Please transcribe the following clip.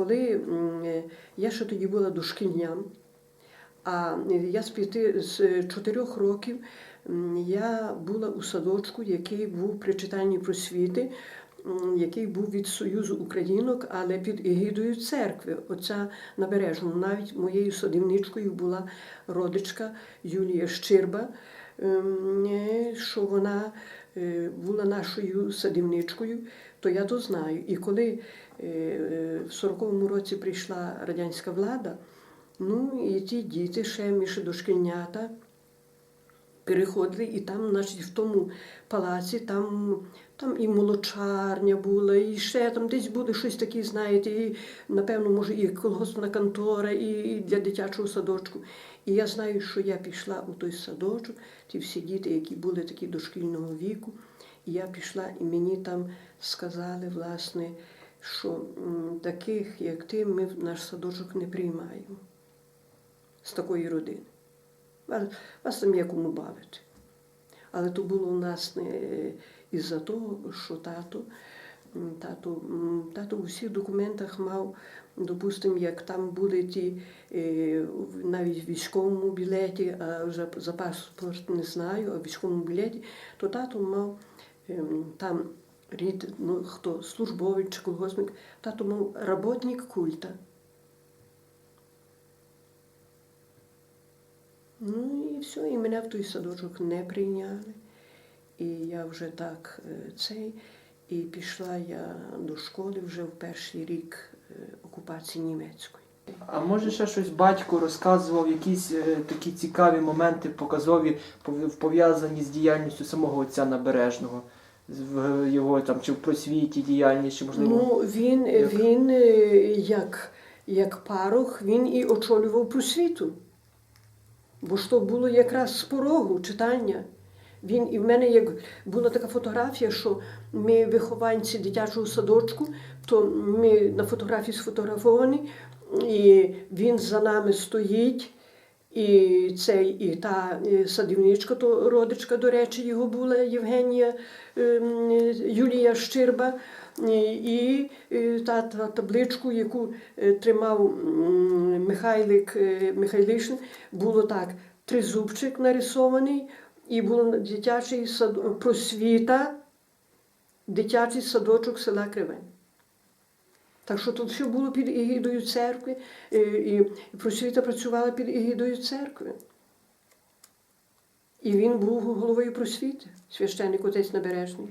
коли я ще тоді була дошкільням, а я з п'яти з чотирьох років я була у садочку, який був при читанні просвіти, який був від Союзу Українок, але під егідою церкви, отця Набережного. Навіть моєю садівничкою була родичка Юлія Щирба, що вона е, була нашою садівничкою, то я то знаю. І коли е, в 40-му році прийшла радянська влада, ну і ті діти, ще між дошкільнята, переходили, і там, значить, в тому палаці, там, там і молочарня була, і ще там десь буде щось таке, знаєте, і, напевно, може, і колгоспна контора, і, для дитячого садочку. І я знаю, що я пішла у той садочок, ті всі діти, які були такі дошкільного віку, і я пішла, і мені там сказали, власне, що таких, як ти, ми в наш садочок не приймаємо з такої родини. Вас, там є кому бавити. Але то було у нас не із-за того, що тато, тато, тато у всіх документах мав, допустимо, як там були ті е, навіть в військовому білеті, а вже за паспорт не знаю, а в військовому білеті, то тато мав ем, там рід, ну хто службовець чи колгоспник, тато мав работник культа. Ну і все, і мене в той садочок не прийняли. І я вже так е, цей. І пішла я до школи вже в перший рік е, окупації німецької. А може ще щось батько розказував, якісь е, такі цікаві моменти показові, пов'язані з діяльністю самого отця Набережного, в його там чи в просвіті діяльність, чи можливо. Ну, він, як? він як, як парох, він і очолював просвіту. Бо ж то було якраз з порогу читання. Він і в мене як була така фотографія, що ми вихованці дитячого садочку, то ми на фотографії сфотографовані, і він за нами стоїть. І цей, і та е, садівничка, то родичка, до речі, його була Євгенія ем, Юлія Щирба, і, е, та, та табличку, яку е, тримав Михайлик Михайлишин, було так: тризубчик нарисований, і було дитячий сад, просвіта, дитячий садочок села Кривень. Так що тут все було під егідою церкви, е, і просвіта працювала під егідою церкви. І він був головою просвіти, священник отець Набережний.